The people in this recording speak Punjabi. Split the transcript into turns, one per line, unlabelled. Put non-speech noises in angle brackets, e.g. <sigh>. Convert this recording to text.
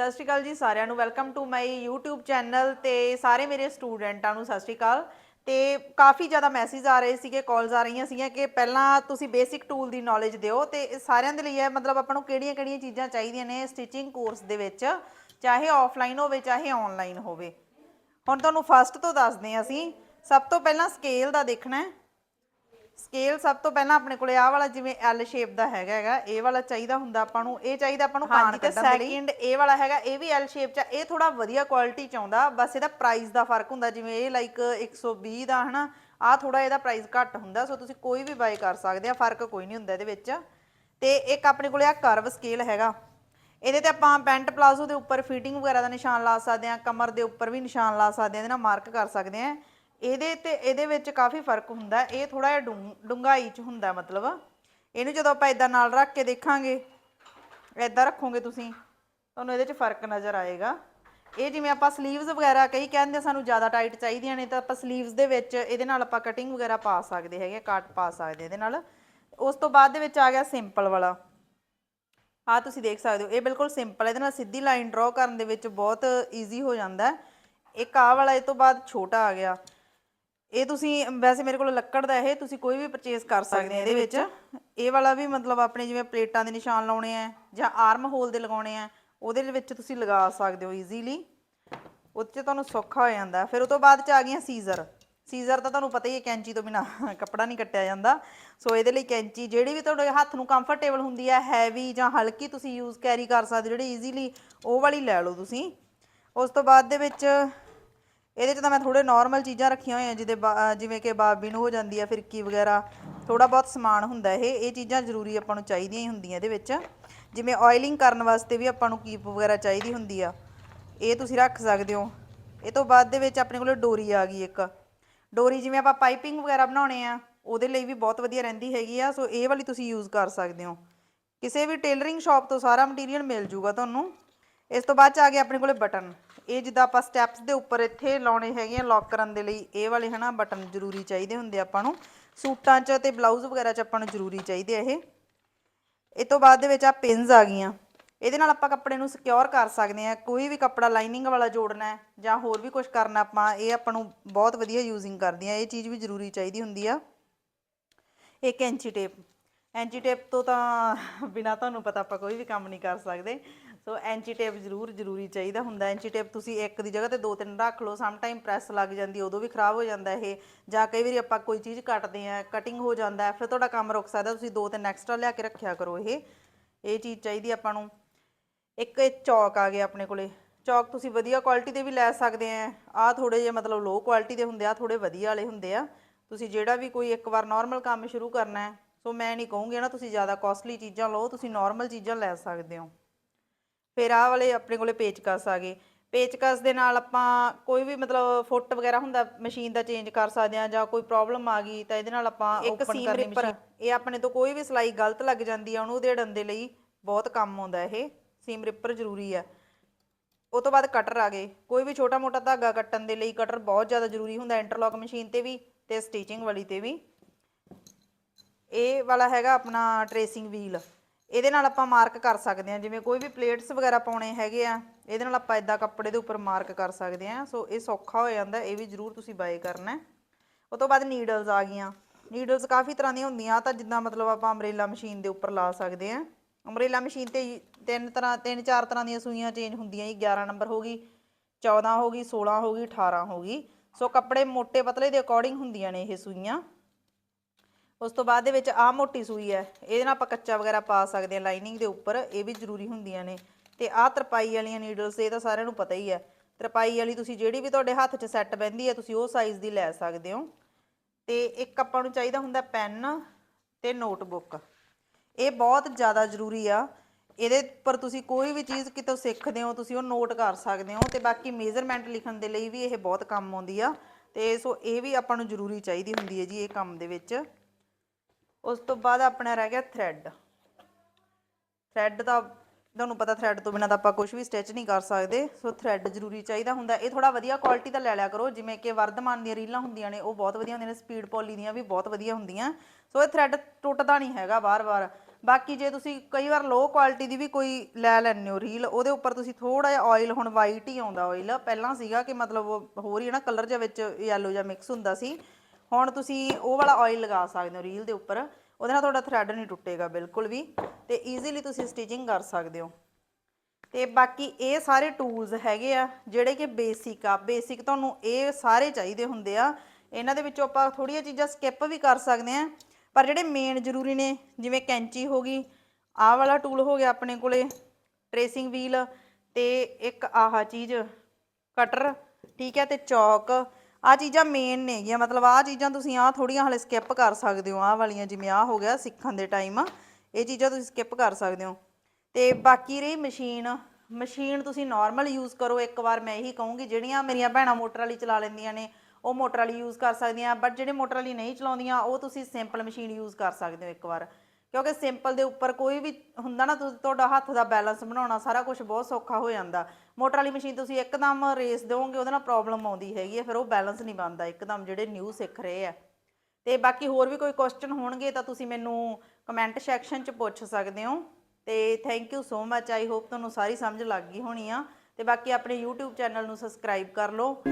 ਸਤਿ ਸ਼੍ਰੀ ਅਕਾਲ ਜੀ ਸਾਰਿਆਂ ਨੂੰ। Welcome to my YouTube channel ਤੇ ਸਾਰੇ ਮੇਰੇ ਸਟੂਡੈਂਟਾਂ ਨੂੰ ਸਤਿ ਸ਼੍ਰੀ ਅਕਾਲ। ਤੇ ਕਾਫੀ ਜ਼ਿਆਦਾ ਮੈਸੇਜ ਆ ਰਹੇ ਸੀਗੇ ਕਾਲਸ ਆ ਰਹੀਆਂ ਸੀਗੀਆਂ ਕਿ ਪਹਿਲਾਂ ਤੁਸੀਂ ਬੇਸਿਕ ਟੂਲ ਦੀ ਨੌਲੇਜ ਦਿਓ ਤੇ ਸਾਰਿਆਂ ਦੇ ਲਈ ਹੈ ਮਤਲਬ ਆਪਾਂ ਨੂੰ ਕਿਹੜੀਆਂ-ਕਿਹੜੀਆਂ ਚੀਜ਼ਾਂ ਚਾਹੀਦੀਆਂ ਨੇ ਸਟਿਚਿੰਗ ਕੋਰਸ ਦੇ ਵਿੱਚ, ਚਾਹੇ ਆਫਲਾਈਨ ਹੋਵੇ, ਚਾਹੇ ਆਨਲਾਈਨ ਹੋਵੇ। ਹੁਣ ਤੁਹਾਨੂੰ ਫਸਟ ਤੋਂ ਦੱਸਦੇ ਹਾਂ ਅਸੀਂ, ਸਭ ਤੋਂ ਪਹਿਲਾਂ ਸਕੇਲ ਦਾ ਦੇਖਣਾ ਹੈ। ਸਕੇਲ ਸਭ ਤੋਂ ਪਹਿਲਾਂ ਆਪਣੇ ਕੋਲੇ ਆਹ ਵਾਲਾ ਜਿਵੇਂ ਐਲ ਸ਼ੇਪ ਦਾ ਹੈਗਾ ਹੈਗਾ ਇਹ ਵਾਲਾ ਚਾਹੀਦਾ ਹੁੰਦਾ ਆਪਾਂ ਨੂੰ ਇਹ ਚਾਹੀਦਾ ਆਪਾਂ ਨੂੰ ਕਾਨ ਤੇ ਸੈਕਿੰਡ ਇਹ ਵਾਲਾ ਹੈਗਾ ਇਹ ਵੀ ਐਲ ਸ਼ੇਪ ਚ ਆ, ਇਹ ਥੋੜਾ ਵਧੀਆ ਕੁਆਲਿਟੀ ਚ ਆਉਂਦਾ ਬਸ ਇਹਦਾ ਪ੍ਰਾਈਸ ਦਾ ਫ਼ਰਕ ਹੁੰਦਾ ਜਿਵੇਂ ਇਹ ਲਾਈਕ 120 ਦਾ ਹਨਾ ਆਹ ਥੋੜਾ ਇਹਦਾ ਪ੍ਰਾਈਸ ਘੱਟ ਹੁੰਦਾ ਸੋ ਤੁਸੀਂ ਕੋਈ ਵੀ ਬਾਈ ਕਰ ਸਕਦੇ ਆ ਫ਼ਰਕ ਕੋਈ ਨਹੀਂ ਹੁੰਦਾ ਇਹਦੇ ਵਿੱਚ। ਤੇ ਇੱਕ ਆਪਣੇ ਕੋਲੇ ਆ ਕਰਵ ਸਕੇਲ ਹੈਗਾ ਇਹਦੇ ਤੇ ਆਪਾਂ ਪੈਂਟ ਪਲਾਜ਼ੋ ਦੇ ਉੱਪਰ ਫਿਟਿੰਗ ਵਗੈਰਾ ਦਾ ਨਿਸ਼ਾਨ ਲਾ ਸਕਦੇ ਆ ਕਮਰ ਦੇ ਉੱਪਰ ਵੀ ਨਿਸ਼ਾਨ ਲਾ ਸਕਦੇ ਆ ਇਹਦੇ ਨਾਲ ਮਾਰਕ ਕਰ ਸਕਦੇ ਆ। ਇਹਦੇ ਤੇ ਇਹਦੇ ਵਿੱਚ ਕਾਫੀ ਫ਼ਰਕ ਹੁੰਦਾ, ਇਹ ਥੋੜਾ ਜਿਹਾ ਡੂੰ- ਡੂੰਘਾਈ ਚ ਹੁੰਦਾ ਮਤਲਬ। ਇਹਨੂੰ ਜਦੋਂ ਆਪਾਂ ਇਦਾਂ ਨਾਲ ਰੱਖ ਕੇ ਦੇਖਾਂਗੇ ਇਦਾਂ ਰੱਖੋਗੇ ਤੁਸੀਂ, ਤੁਹਾਨੂੰ ਇਹਦੇ ਚ ਫ਼ਰਕ ਨਜ਼ਰ ਆਏਗਾ। ਇਹ ਜਿਵੇਂ ਆਪਾਂ 슬ੀਵਸ ਵਗੈਰਾ ਕਈ ਕਹਿੰਦੇ ਸਾਨੂੰ ਜ਼ਿਆਦਾ ਟਾਈਟ ਚਾਹੀਦੀਆਂ ਨੇ, ਤਾਂ ਆਪਾਂ 슬ੀਵਸ ਦੇ ਵਿੱਚ ਇਹਦੇ ਨਾਲ ਆਪਾਂ ਕਟਿੰਗ ਵਗੈਰਾ ਪਾ ਸਕਦੇ ਹੈਗੇ ਕਾਟ ਪਾ ਸਕਦੇ ਇਹਦੇ ਨਾਲ। ਉਸ ਤੋਂ ਬਾਅਦ ਦੇ ਵਿੱਚ ਆ ਗਿਆ ਸਿੰਪਲ ਵਾਲਾ। ਆ ਤੁਸੀਂ ਦੇਖ ਸਕਦੇ ਹੋ, ਇਹ ਬਿਲਕੁਲ ਸਿੰਪਲ ਇਹਦੇ ਨਾਲ ਸਿੱਧੀ ਲਾਈਨ ਡਰਾ ਕਰਨ ਦੇ ਵਿੱਚ ਬਹੁਤ ਈਜ਼ੀ ਹੋ ਜਾਂਦਾ। ਹੈ ਇੱਕ ਆਹ ਵਾਲਾ ਇਹ ਤੋਂ ਬਾਅਦ ਛੋਟਾ ਆ ਗਿਆ। ਇਹ ਤੁਸੀਂ ਵੈਸੇ ਮੇਰੇ ਕੋਲ ਲੱਕੜ ਦਾ ਇਹ ਤੁਸੀਂ ਕੋਈ ਵੀ ਪਰਚੇਸ ਕਰ ਸਕਦੇ ਆ ਇਹਦੇ ਵਿੱਚ। ਇਹ ਵਾਲਾ ਵੀ ਮਤਲਬ ਆਪਣੇ ਜਿਵੇਂ ਪਲੇਟਾਂ ਦੇ ਨਿਸ਼ਾਨ ਲਾਉਣੇ ਆ ਜਾਂ ਆਰਮ ਹੋਲ ਦੇ ਲਗਾਉਣੇ ਆ ਉਹਦੇ ਵਿੱਚ ਤੁਸੀਂ ਲਗਾ ਸਕਦੇ ਹੋ ਈਜ਼ੀਲੀ 'ਚ ਤੁਹਾਨੂੰ ਸੌਖਾ ਹੋ ਜਾਂਦਾ। ਫਿਰ ਉਹ ਤੋਂ ਬਾਅਦ ਚ ਆ ਗਈਆਂ ਸੀਜ਼ਰ ਸੀਜ਼ਰ ਤਾਂ ਤੁਹਾਨੂੰ ਪਤਾ ਹੀ ਹੈ ਕੈਂਚੀ ਤੋਂ ਬਿਨਾ <laughs> ਕੱਪੜਾ ਨਹੀਂ ਕੱਟਿਆ ਜਾਂਦਾ। ਸੋ ਇਹਦੇ ਲਈ ਕੈਂਚੀ ਜਿਹੜੀ ਵੀ ਤੁਹਾਡੇ ਹੱਥ ਨੂੰ ਕੰਫਰਟੇਬਲ ਹੁੰਦੀ ਹੈ ਹੈਵੀ ਜਾਂ ਹਲਕੀ ਤੁਸੀਂ ਯੂਜ਼ ਕੈਰੀ ਕਰ ਸਕਦੇ ਜਿਹੜੀ ਈਜ਼ੀਲੀ ਉਹ ਵਾਲੀ ਲੈ ਲਓ ਤੁਸੀਂ। ਉਸ ਤੋਂ ਬਾਅਦ ਦੇ ਵਿੱਚ ਇਹਦੇ 'ਚ ਤਾਂ ਮੈਂ ਥੋੜੇ ਨਾਰਮਲ ਚੀਜ਼ਾਂ ਰੱਖੀਆਂ ਹੋਈਆਂ, ਜਿਹਦੇ ਬਾ- ਜਿਵੇਂ ਕਿ ਬਾਬਿਨ ਹੋ ਜਾਂਦੀ ਆ ਫਿਰਕੀ ਵਗੈਰਾ ਥੋੜਾ ਬਹੁਤ ਸਮਾਨ ਹੁੰਦਾ ਇਹ ਇਹ ਚੀਜ਼ਾਂ ਜ਼ਰੂਰੀ ਆਪਾਂ ਨੂੰ ਚਾਹੀਦੀਆਂ ਹੀ ਹੁੰਦੀਆਂ ਇਹਦੇ ਵਿੱਚ। ਜਿਵੇਂ ਆਇਲਿੰਗ ਕਰਨ ਵਾਸਤੇ ਵੀ ਆਪਾਂ ਨੂੰ ਕੀਪ ਵਗੈਰਾ ਚਾਹੀਦੀ ਹੁੰਦੀ ਆ। ਇਹ ਤੁਸੀਂ ਰੱਖ ਸਕਦੇ ਹੋ। ਇਹ ਤੋਂ ਬਾਅਦ ਦੇ ਵਿੱਚ ਆਪਣੇ ਕੋਲ ਡੋਰੀ ਆ ਗਈ ਇੱਕ। ਡੋਰੀ ਜਿਵੇਂ ਆਪਾਂ ਪਾਈਪਿੰਗ ਵਗੈਰਾ ਬਣਾਉਣੇ ਆ, ਉਹਦੇ ਲਈ ਵੀ ਬਹੁਤ ਵਧੀਆ ਰਹਿੰਦੀ ਹੈਗੀ ਆ, ਸੋ ਇਹ ਵਾਲੀ ਤੁਸੀਂ ਯੂਜ਼ ਕਰ ਸਕਦੇ ਹੋ। ਕਿਸੇ ਵੀ ਟੇਲਰਿੰਗ ਸ਼ਾਪ ਤੋਂ ਸਾਰਾ ਮਟੀਰੀਅਲ ਮਿਲ ਜੂਗਾ ਤੁਹਾਨੂੰ। ਇਸ ਤੋਂ ਬਾਅਦ ਚ ਆ ਗਿਆ ਆਪਣੇ ਕੋਲੇ ਬਟਨ। ਇਹ ਜਿੱਦਾਂ ਆਪਾਂ ਸਟੈਪਸ ਦੇ ਉੱਪਰ ਇੱਥੇ ਲਾਉਣੇ ਹੈਗੇ ਆ ਲੌਕ ਕਰਨ ਦੇ ਲਈ, ਇਹ ਵਾਲੇ ਹਨਾ ਬਟਨ ਜ਼ਰੂਰੀ ਚਾਹੀਦੇ ਹੁੰਦੇ ਆਪਾਂ ਨੂੰ। ਸੂਟਾਂ 'ਚ ਤੇ ਬਲਾਊਜ਼ ਵਗੈਰਾ 'ਚ ਆਪਾਂ ਨੂੰ ਜ਼ਰੂਰੀ ਚਾਹੀਦੇ ਆ ਇਹ। ਇਹ ਤੋਂ ਬਾਅਦ ਦੇ ਵਿੱਚ ਆ ਪਿੰਸ ਆ ਗਈਆਂ। ਇਹਦੇ ਨਾਲ ਆਪਾਂ ਕੱਪੜੇ ਨੂੰ ਸਿਕਿਉਰ ਕਰ ਸਕਦੇ ਆ। ਕੋਈ ਵੀ ਕੱਪੜਾ ਲਾਈਨਿੰਗ ਵਾਲਾ ਜੋੜਨਾ ਹੈ ਜਾਂ ਹੋਰ ਵੀ ਕੁਝ ਕਰਨਾ ਆਪਾਂ, ਇਹ ਆਪਾਂ ਨੂੰ ਬਹੁਤ ਵਧੀਆ ਯੂਜ਼ਿੰਗ ਕਰਦੀਆਂ ਇਹ ਚੀਜ਼ ਵੀ ਜ਼ਰੂਰੀ ਚਾਹੀਦੀ ਹੁੰਦੀ ਆ। ਇੱਕ ਐਂਚੀ ਟੇਪ ਐਂਚੀ ਟੇਪ ਤੋਂ ਤਾਂ ਬਿਨਾ ਤੁਹਾਨੂੰ ਪਤਾ ਆਪਾਂ ਕੋਈ ਵੀ ਕੰਮ ਨਹੀਂ ਕਰ ਸਕਦੇ। ਸੋ ਐਂਚੀ ਟੇਪ ਜ਼ਰੂਰ ਜ਼ਰੂਰੀ ਚਾਹੀਦਾ ਹੁੰਦਾ। ਐਂਚੀ ਟੇਪ ਤੁਸੀਂ ਇੱਕ ਦੀ ਜਗ੍ਹਾ ਤੇ ਦੋ ਤਿੰਨ ਰੱਖ ਲਓ ਸਮ ਟਾਈਮ ਪ੍ਰੈਸ ਲੱਗ ਜਾਂਦੀ ਉਦੋਂ ਵੀ ਖਰਾਬ ਹੋ ਜਾਂਦਾ ਇਹ। ਜਾਂ ਕਈ ਵਾਰੀ ਆਪਾਂ ਕੋਈ ਚੀਜ਼ ਕੱਟਦੇ ਆ ਕਟਿੰਗ ਹੋ ਜਾਂਦਾ ਫਿਰ ਤੁਹਾਡਾ ਕੰਮ ਰੁਕ ਸਕਦਾ, ਤੁਸੀਂ ਦੋ ਤਿੰਨ ਐਕਸਟਰਾ ਲਿਆ ਕੇ ਰੱਖਿਆ ਕਰੋ ਇਹ। ਇਹ ਚੀਜ਼ ਚਾਹੀਦੀ ਆਪਾਂ ਨੂੰ। ਇੱਕ ਚੌਕ ਆ ਗਿਆ ਆਪਣੇ ਕੋਲੇ। ਚੌਕ ਤੁਸੀਂ ਵਧੀਆ ਕੁਆਲਿਟੀ ਦੇ ਵੀ ਲੈ ਸਕਦੇ ਆ ਆ ਥੋੜੇ ਜਿਹੇ ਮਤਲਬ ਲੋ ਕੁਆਲਿਟੀ ਦੇ ਹੁੰਦੇ ਆ ਥੋੜੇ ਵਧੀਆ ਵਾਲੇ ਹੁੰਦੇ ਆ। ਤੁਸੀਂ ਜਿਹੜਾ ਵੀ ਕੋਈ ਇੱਕ ਵਾਰ ਨਾਰਮਲ ਕੰਮ ਸ਼ੁਰੂ ਕਰਨਾ ਹੈ, ਸੋ ਮੈਂ ਨਹੀਂ ਕਹੂੰਗੀ ਨਾ ਤੁਸੀਂ ਜ਼ਿਆਦਾ ਕਾਸਟਲੀ ਚੀਜ਼ਾਂ ਲਓ, ਤੁਸੀਂ ਨਾਰਮਲ ਚੀਜ਼ਾਂ ਲੈ ਸਕਦੇ ਹੋ। ਫਿਰ ਆਹ ਵਾਲੇ ਆਪਣੇ ਕੋਲੇ ਪੇਚਕਸ ਆ ਗਏ। ਪੇਚਕਸ ਦੇ ਨਾਲ ਆਪਾਂ ਕੋਈ ਵੀ ਮਤਲਬ ਫੁੱਟ ਵਗੈਰਾ ਹੁੰਦਾ ਮਸ਼ੀਨ ਦਾ ਚੇਂਜ ਕਰ ਸਕਦੇ ਆ ਜਾਂ ਕੋਈ ਪ੍ਰੋਬਲਮ ਆ ਗਈ ਤਾਂ ਇਹਦੇ ਨਾਲ ਆਪਾਂ ਓਪਨ ਕਰਨੀ ਮਸ਼ੀਨ। ਇਹ ਆਪਣੇ ਤੋਂ ਕੋਈ ਵੀ ਸਲਾਈ ਗਲਤ ਲੱਗ ਜਾਂਦੀ ਆ ਉਹਨੂੰ ਉਧੇੜਨ ਦੇ ਲਈ ਬਹੁਤ ਕੰਮ ਆਉਂਦਾ ਇਹ। ਸੀਮ ਰਿਪਰ ਜ਼ਰੂਰੀ ਆ। ਉਹ ਤੋਂ ਬਾਅਦ ਕਟਰ ਆ ਗਏ। ਕੋਈ ਵੀ ਛੋਟਾ ਮੋਟਾ ਧਾਗਾ ਕੱਟਣ ਦੇ ਲਈ ਕਟਰ ਬਹੁਤ ਜ਼ਿਆਦਾ ਜ਼ਰੂਰੀ ਹੁੰਦਾ ਇੰਟਰਲੌਕ ਮਸ਼ੀਨ ਤੇ ਵੀ ਤੇ ਸਟਿਚਿੰਗ ਵਾਲੀ ਤੇ ਵੀ। ਇਹ ਵਾਲਾ ਹੈਗਾ ਆਪਣਾ ਟਰੇਸਿੰਗ ਵੀਲ ਇਹਦੇ ਨਾਲ ਆਪਾਂ ਮਾਰਕ ਕਰ ਸਕਦੇ ਹਾਂ, ਜਿਵੇਂ ਕੋਈ ਵੀ ਪਲੇਟਸ ਵਗੈਰਾ ਪਾਉਣੇ ਹੈਗੇ ਆ, ਇਹਦੇ ਨਾਲ ਆਪਾਂ ਇਦਾਂ ਕੱਪੜੇ ਦੇ ਉੱਪਰ ਮਾਰਕ ਕਰ ਸਕਦੇ ਹਾਂ, ਸੋ ਇਹ ਸੌਖਾ ਹੋ ਜਾਂਦਾ, ਇਹ ਵੀ ਜ਼ਰੂਰ ਤੁਸੀਂ ਬਾਏ ਕਰਨਾ ਹੈ। ਉਹ ਤੋਂ ਬਾਅਦ ਨੀਡਲਸ ਆ ਗਈਆਂ ਨੀਡਲਸ ਕਾਫੀ ਤਰ੍ਹਾਂ ਦੀਆਂ ਹੁੰਦੀਆਂ, ਤਾਂ ਜਿੱਦਾਂ ਮਤਲਬ ਆਪਾਂ ਅੰਬਰੇਲਾ ਮਸ਼ੀਨ ਦੇ ਉੱਪਰ ਲਾ ਸਕਦੇ ਹਾਂ। ਅੰਬਰੇਲਾ ਮਸ਼ੀਨ ਤੇ ਤਿੰਨ ਤਰ੍ਹਾਂ, ਤਿੰਨ ਚਾਰ ਤਰ੍ਹਾਂ ਦੀਆਂ ਸੂਈਆਂ ਚੇਂਜ ਹੁੰਦੀਆਂ ਜੀ 11 ਨੰਬਰ ਹੋ ਗਈ 14 ਹੋ ਗਈ 16 ਹੋ ਗਈ 18 ਹੋ ਗਈ। ਸੋ ਕੱਪੜੇ ਮੋٹے ਪਤਲੇ ਦੇ ਅਕੋਰਡਿੰਗ ਹੁੰਦੀਆਂ ਨੇ ਇਹ ਸੂਈਆਂ। ਉਸ ਤੋਂ ਬਾਅਦ ਦੇ ਵਿੱਚ ਆਹ ਮੋਟੀ ਸੂਈ ਹੈ, ਇਹਦੇ ਨਾਲ ਆਪਾਂ ਕੱਚਾ ਵਗੈਰਾ ਪਾ ਸਕਦੇ ਹਾਂ ਲਾਈਨਿੰਗ ਦੇ ਉੱਪਰ, ਇਹ ਵੀ ਜ਼ਰੂਰੀ ਹੁੰਦੀਆਂ ਨੇ। ਤੇ ਆਹ ਤਰਪਾਈ ਵਾਲੀਆਂ ਨੀਡਲਸ ਇਹ ਤਾਂ ਸਾਰਿਆਂ ਨੂੰ ਪਤਾ ਹੀ ਹੈ। ਤਰਪਾਈ ਵਾਲੀ ਤੁਸੀਂ ਜਿਹੜੀ ਵੀ ਤੁਹਾਡੇ ਹੱਥ 'ਚ ਸੈੱਟ ਬੈਂਦੀ ਹੈ, ਤੁਸੀਂ ਉਹ ਸਾਈਜ਼ ਦੀ ਲੈ ਸਕਦੇ ਹੋ। ਤੇ ਇੱਕ ਆਪਾਂ ਨੂੰ ਚਾਹੀਦਾ ਹੁੰਦਾ ਪੈਨ ਤੇ ਨੋਟਬੁੱਕ ਇਹ ਬਹੁਤ ਜ਼ਿਆਦਾ ਜ਼ਰੂਰੀ ਆ। ਇਹਦੇ ਉੱਪਰ ਤੁਸੀਂ ਕੋਈ ਵੀ ਚੀਜ਼ ਕਿਤੋਂ ਸਿੱਖਦੇ ਹੋ, ਤੁਸੀਂ ਉਹ ਨੋਟ ਕਰ ਸਕਦੇ ਹੋ। ਤੇ ਬਾਕੀ ਮੇਜ਼ਰਮੈਂਟ ਲਿਖਣ ਦੇ ਲਈ ਵੀ ਇਹ ਬਹੁਤ ਕੰਮ ਆਉਂਦੀ ਆ। ਤੇ ਸੋ ਇਹ ਵੀ ਆਪਾਂ ਨੂੰ ਜ਼ਰੂਰੀ ਚਾਹੀਦੀ ਹੁੰਦੀ ਹੈ ਜੀ, ਇਹ ਕੰਮ ਦੇ ਵਿੱਚ। ਉਸ ਤੋਂ ਬਾਅਦ ਆਪਣਾ ਰਹਿ ਗਿਆ ਥ੍ਰੈਡ ਥ੍ਰੈਡ ਦਾ ਤੁਹਾਨੂੰ ਪਤਾ ਥ੍ਰੈਡ ਤੋਂ ਬਿਨਾਂ ਤਾਂ ਆਪਾਂ ਕੁਝ ਵੀ ਸਟਿਚ ਨਹੀਂ ਕਰ ਸਕਦੇ। ਸੋ ਥ੍ਰੈਡ ਜ਼ਰੂਰੀ ਚਾਹੀਦਾ ਹੁੰਦਾ। ਇਹ ਥੋੜਾ ਵਧੀਆ ਕੁਆਲਿਟੀ ਦਾ ਲੈ ਲਿਆ ਕਰੋ। ਜਿਵੇਂ ਕਿ ਵਰਧਮਾਨ ਦੀਆਂ ਰੀਲਾਂ ਹੁੰਦੀਆਂ ਨੇ, ਉਹ ਬਹੁਤ ਵਧੀਆ ਹੁੰਦੀਆਂ ਨੇ। ਸਪੀਡ ਪੋਲੀ ਦੀਆਂ ਵੀ ਬਹੁਤ ਵਧੀਆ ਹੁੰਦੀਆਂ। ਸੋ ਇਹ ਥ੍ਰੈਡ ਟੁੱਟਦਾ ਨਹੀਂ ਹੈਗਾ ਵਾਰ-ਵਾਰ। ਬਾਕੀ ਜੇ ਤੁਸੀਂ ਕਈ ਵਾਰ ਲੋ ਕੁਆਲਿਟੀ ਦੀ ਵੀ ਕੋਈ ਲੈ ਲੈਂਦੇ ਹੋ ਰੀਲ ਉਹਦੇ ਉੱਪਰ ਤੁਸੀਂ ਥੋੜਾ ਜਿਹਾ ਆਇਲ ਹੁਣ ਵਾਈਟ ਹੀ ਆਉਂਦਾ ਆਇਲ ਪਹਿਲਾਂ ਸੀਗਾ ਕਿ ਮਤਲਬ ਉਹ ਹੋਰ ਹੀ ਨਾ ਕਲਰ ਜਿਹਾ ਵਿੱਚ ਯੈਲੋ ਜਿਹਾ ਮਿਕਸ ਹੁੰਦਾ ਸੀ। ਹੁਣ ਤੁਸੀਂ ਉਹ ਵਾਲਾ ਆਇਲ ਲਗਾ ਸਕਦੇ ਹੋ ਰੀਲ ਦੇ ਉੱਪਰ। ਉਹਦੇ ਨਾਲ ਤੁਹਾਡਾ ਥਰੈਡ ਨਹੀਂ ਟੁੱਟੇਗਾ ਬਿਲਕੁਲ ਵੀ ਤੇ ਈਜ਼ੀਲੀ ਤੁਸੀਂ ਸਟਿਚਿੰਗ ਕਰ ਸਕਦੇ ਹੋ। ਤੇ ਬਾਕੀ ਇਹ ਸਾਰੇ ਟੂਲਸ ਹੈਗੇ ਆ, ਜਿਹੜੇ ਕਿ ਬੇਸਿਕ ਆ। ਬੇਸਿਕ ਤੁਹਾਨੂੰ ਇਹ ਸਾਰੇ ਚਾਹੀਦੇ ਹੁੰਦੇ ਆ। ਇਹਨਾਂ ਦੇ ਵਿੱਚੋਂ ਆਪਾਂ ਥੋੜੀਆਂ ਚੀਜ਼ਾਂ ਸਕਿਪ ਵੀ ਕਰ ਸਕਦੇ ਆ। ਪਰ ਜਿਹੜੇ ਮੇਨ ਜ਼ਰੂਰੀ ਨੇ, ਜਿਵੇਂ ਕੈਂਚੀ ਹੋ ਗਈ, ਆਹ ਵਾਲਾ ਟੂਲ ਹੋ ਗਿਆ ਆਪਣੇ ਕੋਲੇ ਟ੍ਰੇਸਿੰਗ ਵੀਲ ਤੇ ਇੱਕ ਆਹ ਚੀਜ਼ ਕਟਰ ਠੀਕ ਹੈ, ਤੇ ਚੌਕ ਆ ਚੀਜ਼ਾਂ ਮੇਨ ਨੇਗੀਆਂ ਮਤਲਬ ਆ ਚੀਜ਼ਾਂ ਤੁਸੀਂ ਆ ਥੋੜੀਆਂ ਹਲੇ ਸਕਿਪ ਕਰ ਸਕਦੇ ਹੋ। ਆਹ ਵਾਲੀਆਂ ਜਿਵੇਂ ਆ ਹੋ ਗਿਆ ਸਿੱਖਣ ਦੇ ਟਾਈਮ ਇਹ ਚੀਜ਼ਾਂ ਤੁਸੀਂ ਸਕਿਪ ਕਰ ਸਕਦੇ ਹੋ। ਤੇ ਬਾਕੀ ਰਹੀ ਮਸ਼ੀਨ ਮਸ਼ੀਨ ਤੁਸੀਂ ਨਾਰਮਲ ਯੂਜ਼ ਕਰੋ। ਇੱਕ ਵਾਰ ਮੈਂ ਇਹੀ ਕਹੂੰਗੀ, ਜਿਹੜੀਆਂ ਮੇਰੀਆਂ ਭੈਣਾਂ ਮੋਟਰ ਵਾਲੀ ਚਲਾ ਲੈਂਦੀਆਂ ਨੇ, ਉਹ ਮੋਟਰ ਵਾਲੀ ਯੂਜ਼ ਕਰ ਸਕਦੀਆਂ ਬਟ ਜਿਹੜੇ ਮੋਟਰ ਵਾਲੀ ਨਹੀਂ ਚਲਾਉਂਦੀਆਂ, ਉਹ ਤੁਸੀਂ ਸਿੰਪਲ ਮਸ਼ੀਨ ਯੂਜ਼ ਕਰ ਸਕਦੇ ਹੋ ਇੱਕ ਵਾਰ। ਕਿਉਂਕਿ ਸਿੰਪਲ ਦੇ ਉੱਪਰ ਕੋਈ ਵੀ ਹੁੰਦਾ ਨਾ, ਤੁਸੀਂ ਤੁਹਾਡਾ ਹੱਥ ਦਾ ਬੈਲੈਂਸ ਬਣਾਉਣਾ, ਸਾਰਾ ਕੁਝ ਬਹੁਤ ਸੌਖਾ ਹੋ ਜਾਂਦਾ। ਮੋਟਰ ਵਾਲੀ ਮਸ਼ੀਨ ਤੁਸੀਂ ਇੱਕਦਮ ਰੇਸ ਦਿਓਗੇ, ਉਹਦੇ ਨਾਲ ਪ੍ਰੋਬਲਮ ਆਉਂਦੀ ਹੈਗੀ ਹੈ, ਫਿਰ ਉਹ ਬੈਲੈਂਸ ਨਹੀਂ ਬਣਦਾ, ਇੱਕਦਮ ਜਿਹੜੇ ਨਿਊ ਸਿੱਖ ਰਹੇ ਆ। ਤੇ ਬਾਕੀ ਹੋਰ ਵੀ ਕੋਈ ਕੁਐਸਚਨ ਹੋਣਗੇ ਤਾਂ ਤੁਸੀਂ ਮੈਨੂੰ ਕਮੈਂਟ ਸੈਕਸ਼ਨ 'ਚ ਪੁੱਛ ਸਕਦੇ ਹੋ। ਤੇ thank you so much I hope ਤੁਹਾਨੂੰ ਸਾਰੀ ਸਮਝ ਲੱਗ ਗਈ ਹੋਣੀ ਆ। ਤੇ ਬਾਕੀ ਆਪਣੇ YouTube ਚੈਨਲ ਨੂੰ ਸਬਸਕ੍ਰਾਈਬ ਕਰ ਲਓ।